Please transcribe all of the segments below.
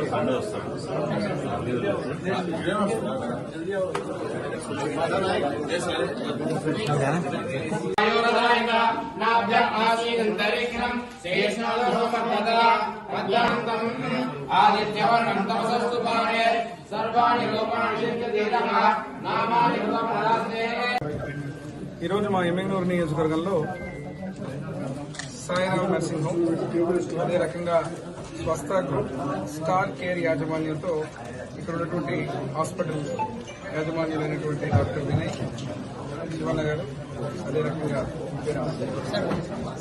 Sunday ఆదిత్యవర్ణం తపసస్తు పాణే సర్వాణి ఈరోజు మా ఎమ్మెగనూరు నియోజకవర్గంలో సాయిరామ్ నర్సింగ్ హోమ్ అదే రకంగా స్వస్థ గ్రూప్ స్టార్ కేర్ యాజమాన్యంతో ఇక్కడ ఉన్నటువంటి హాస్పిటల్ యాజమాన్యులైనటువంటి డాక్టర్ వినయ్ శివన్న గారు అదే రకంగా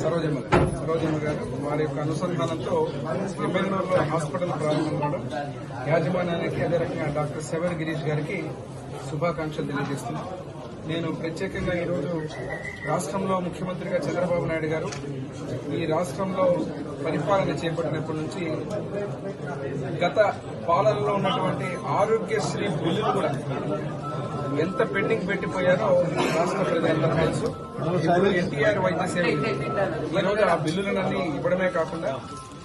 సరోజమ్మ గారు సరోజమ్మ గారు వారి యొక్క అనుసంధానంతో ఎమ్మెల్యేలో హాస్పిటల్ ప్రారంభం కావడం యాజమాన్యానికి అదే రకంగా డాక్టర్ సెవెర్ గిరీష్ గారికి శుభాకాంక్షలు తెలియజేస్తున్నాం. నేను ప్రత్యేకంగా ఈరోజు రాష్ట్రంలో ముఖ్యమంత్రిగా చంద్రబాబు నాయుడు గారు ఈ రాష్ట్రంలో పరిపాలన చేపట్టినప్పటి నుంచి గత పాలనలో ఉన్నటువంటి ఆరోగ్యశ్రీ బిల్లులు కూడా ఎంత పెండింగ్ పెట్టిపోయారో రాష్ట్ర ప్రజలందరూ తెలుసు. ఎన్టీఆర్ వైద్య సేవ ఈరోజు ఆ బిల్లులన్నీ ఇవ్వడమే కాకుండా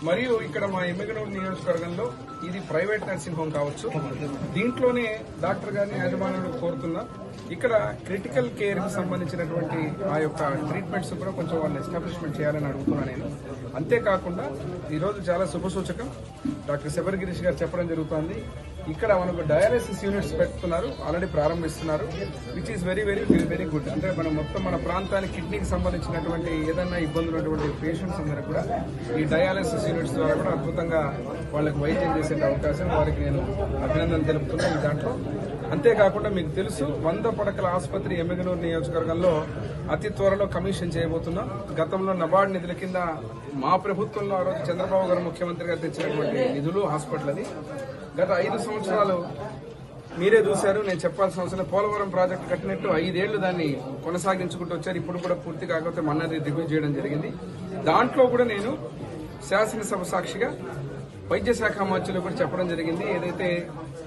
మరియు ఇక్కడ మా ఎమ్మెగనూరు నియోజకవర్గంలో ఇది ప్రైవేట్ నర్సింగ్ హోమ్ కావచ్చు. దీంట్లోనే డాక్టర్ గారిని యాజమాన్యులు కోరుతున్నా. ఇక్కడ క్రిటికల్ కేర్కి సంబంధించినటువంటి ఆ యొక్క ట్రీట్మెంట్స్ కూడా కొంచెం వాళ్ళు ఎస్టాబ్లిష్మెంట్ చేయాలని అడుగుతున్నా నేను. అంతేకాకుండా ఈరోజు చాలా శుభసూచకం డాక్టర్ శబర్ గిరీష్ గారు చెప్పడం జరుగుతోంది. ఇక్కడ మనకు డయాలసిస్ యూనిట్స్ పెడుతున్నారు already ప్రారంభిస్తున్నారు. Which is very very very very good అంటే మనం మొత్తం మన ప్రాంతానికి కిడ్నీకి సంబంధించినటువంటి ఏదైనా ఇబ్బందులు ఉన్నటువంటి పేషెంట్స్ అందరూ కూడా ఈ డయాలసిస్ యూనిట్స్ ద్వారా కూడా అద్భుతంగా వాళ్ళకి వైద్యం చేసే అవకాశం వారికి నేను అభినందన తెలుపుతున్నాను దాంట్లో. అంతేకాకుండా మీకు తెలుసు వంద పడకల ఆసుపత్రి ఎమ్మెగనూరు నియోజకవర్గంలో అతి త్వరలో కమిషన్ చేయబోతున్నాం. గతంలో నబార్డ్ నిధుల కింద మా ప్రభుత్వంలో ఆ రోజు చంద్రబాబు గారు ముఖ్యమంత్రిగా తెచ్చినటువంటి నిధులు హాస్పిటల్ అది గత ఐదు సంవత్సరాలు మీరే చూశారు నేను చెప్పాల్సిన అవసరం పోలవరం ప్రాజెక్టు కట్టినట్టు ఐదేళ్ళు దాన్ని కొనసాగించుకుంటూ వచ్చారు. ఇప్పుడు కూడా పూర్తి కాకపోతే మన్నది రివ్యూ చేయడం జరిగింది. దాంట్లో కూడా నేను శాసనసభ సాక్షిగా వైద్య శాఖ మంత్రులు కూడా చెప్పడం జరిగింది. ఏదైతే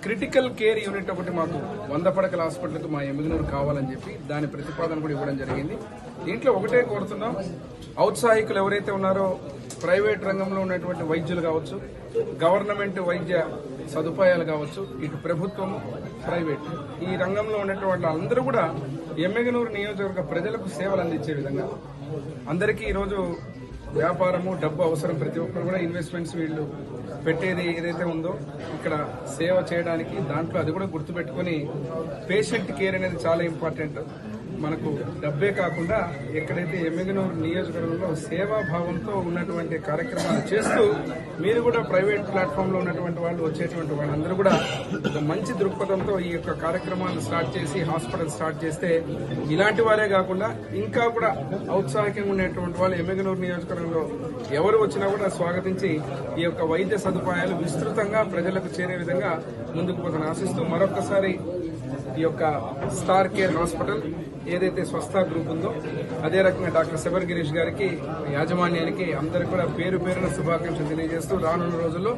క్రిటికల్ కేర్ యూనిట్ ఒకటి మాకు వంద పడకల హాస్పిటల్కి మా ఎమ్మిగనూరు కావాలని చెప్పి దాని ప్రతిపాదన కూడా ఇవ్వడం జరిగింది. దీంట్లో ఒకటే కోరుతున్నాం. ఔత్సాహికులు ఎవరైతే ఉన్నారో ప్రైవేట్ రంగంలో ఉన్నటువంటి వైద్యులు కావచ్చు గవర్నమెంట్ వైద్య సదుపాయాలు కావచ్చు ఇటు ప్రభుత్వం ప్రైవేట్. ఈ రంగంలో ఉన్నటువంటి అందరూ కూడా ఎమ్మెగనూరు నియోజకవర్గ ప్రజలకు సేవలు అందించే విధంగా అందరికీ ఈరోజు వ్యాపారము డబ్బు అవసరం ప్రతి ఒక్కరు కూడా ఇన్వెస్ట్మెంట్స్ వీళ్ళు పెట్టేది ఏదైతే ఉందో ఇక్కడ సేవ చేయడానికి దాంట్లో అది కూడా గుర్తుపెట్టుకుని పేషెంట్ కేర్ అనేది చాలా ఇంపార్టెంట్ మనకు డబ్బే కాకుండా ఎక్కడైతే ఎమ్మెగనూరు నియోజకవర్గంలో సేవాభావంతో ఉన్నటువంటి కార్యక్రమాలు చేస్తూ మీరు కూడా ప్రైవేట్ ప్లాట్ఫామ్లో ఉన్నటువంటి వాళ్ళు వచ్చేటువంటి వాళ్ళందరూ కూడా మంచి దృక్పథంతో ఈ యొక్క కార్యక్రమాలు స్టార్ట్ చేసి హాస్పిటల్ స్టార్ట్ చేస్తే ఇలాంటి వారే కాకుండా ఇంకా కూడా ఔత్సాహికంగా ఉండేటువంటి వాళ్ళు ఎమ్మెగనూరు నియోజకవర్గంలో ఎవరు వచ్చినా కూడా స్వాగతించి ఈ యొక్క వైద్య సదుపాయాలు విస్తృతంగా ప్రజలకు చేరే విధంగా ముందుకు పోతాను ఆశిస్తూ మరొకసారి ఈ యొక్క స్టార్ కేర్ హాస్పిటల్ ఏదైతే స్వస్థ గ్రూప్ ఉందో అదే రకంగా డాక్టర్ శబర్ గిరీష్ గారికి యాజమాన్యానికి అందరికీ కూడా పేరు పేరున శుభాకాంక్షలు తెలియజేస్తూ రానున్న రోజుల్లో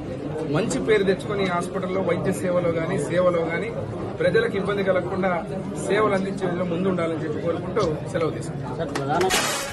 మంచి పేరు తెచ్చుకొని హాస్పిటల్లో వైద్య సేవలో కానీ సేవలో కానీ ప్రజలకు ఇబ్బంది కలగకుండా సేవలు అందించే ముందు ఉండాలని చెప్పి కోరుకుంటూ సెలవు తీసుకుంటాం